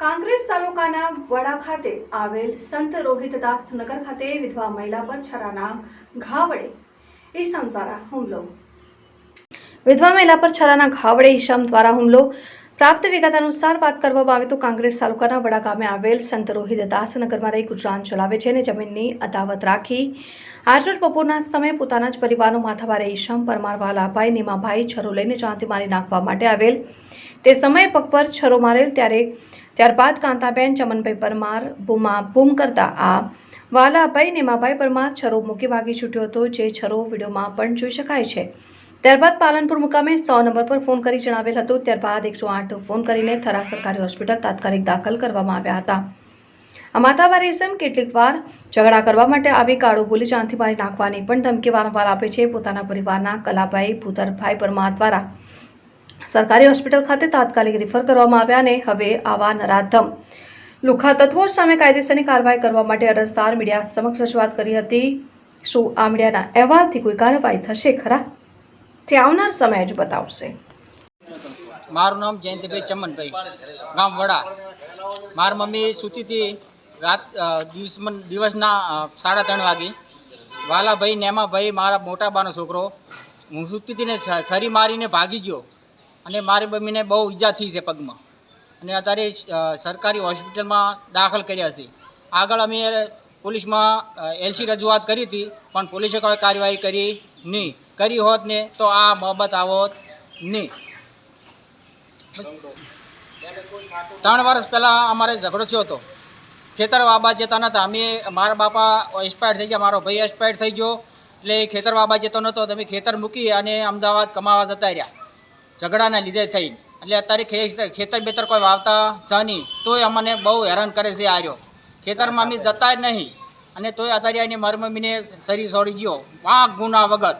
કાંગ્રેસ તાલુકાના વડા ખાતે આવેલ સંત રોહિતદાસ નગર ખાતે વિધવા મહિલા પર છરાના ઘા વડે ઈસમ દ્વારા હુમલો. વિધવા મહિલા પર છરાના ઘા વડે ઈસમ દ્વારા હુમલો. પ્રાપ્ત વિગત અનુસાર વાત કરવામાં આવે તો કોંગ્રેસ તાલુકાના વડા ગામે આવેલ સંત રોહિત દાસનગરમાં રહી ગુજરાન ચલાવે છે અને જમીનની અદાવત રાખી. આજરોજ બપોરના સમયે પોતાના જ પરિવારનો માથાભારે ઈશમ પરમાર વાલાભાઈ નીમાભાઈ છરો લઈને જાનથી મારી નાખવા માટે આવેલ. તે સમયે પગ પર છરો મારેલ ત્યારે ત્યારબાદ કાંતાબેન, ચમનભાઈ પરમાર, બૂમા બૂમ કરતા આ વાલાભાઈ નેમાભાઈ પરમાર છરો મૂકી ભાગી છૂટ્યો હતો, જે છરો વિડીયોમાં પણ જોઈ શકાય છે. ત્યારબાદ પાલનપુર મુકામે સો નંબર પર ફોન કરી જણાવેલ હતું, ત્યારબાદ એકસો આઠ ફોન કરીને થરા સરકારી હોસ્પિટલ તાત્કાલિક દાખલ કરવામાં આવ્યા હતા. આ માતાવારી ઇસમ કેટલીક વાર ઝઘડા કરવા માટે આવી કાળો બોલી જાનથી મારી નાખવાની પણ ધમકી વારંવાર આપે છે. પોતાના પરિવારના કલાભાઈ, ભૂતરભાઈ પરમાર દ્વારા સરકારી હોસ્પિટલ ખાતે તાત્કાલિક રિફર કરવામાં આવ્યા અને હવે આવા નરાધમ. લુખા તત્વો સામે કાયદેસરની કાર્યવાહી કરવા માટે અરજદાર મીડિયા સમક્ષ રજૂઆત કરી હતી. શું આ મીડિયાના અહેવાલથી કોઈ કાર્યવાહી થશે ખરા? તે આવનાર સમય જ બતાવશે. મારું નામ જયંતિભાઈ ચમનભાઈ, ગામ વડા. મારી મમ્મી સૂતી રાત દિવસમાં દિવસ દિવસના સાડા ત્રણ વાગે. વાલાભાઈ, નેમાભાઈ, મારા મોટા બાનો છોકરો. હું સૂતી હતી છરી મારીને ભાગી ગયો. અને મારી મમ્મીને બહુ ઈજા થઈ છે પગમાં. અને અત્યારે સરકારી હોસ્પિટલમાં દાખલ કર્યા છે. આગળ અમે પોલીસમાં એલસી રજૂઆત કરી હતી, પણ પોલીસે કોઈ કાર્યવાહી કરી નહીં. કરી હોત ને તો આ બાબત આવોત નહીં. ત્રણ વર્ષ પહેલાં અમારે ઝઘડો થયો હતો. ખેતર વાબા જતા નહોતા અમે, મારા બાપા એક્સપાયર થઈ ગયા, મારો ભાઈ એક્સપાયર થઈ ગયો. એટલે ખેતર વાબા જતો નહોતો તમે ખેતર મૂકી અને અમદાવાદ કમાવા જતા રહ્યા. ઝઘડાના લીધે થઈ. એટલે અત્યારે ખેતર બેતર કોઈ વાવતા જ નહીં. તોય અમને બહુ હેરાન કરે છે આર્યો ખેતરમાં અમે જતા જ નહીં. અને તોય અત્યારે એની મરમમીને શરીર છોડી ગયો. વાંક ગુના વગર.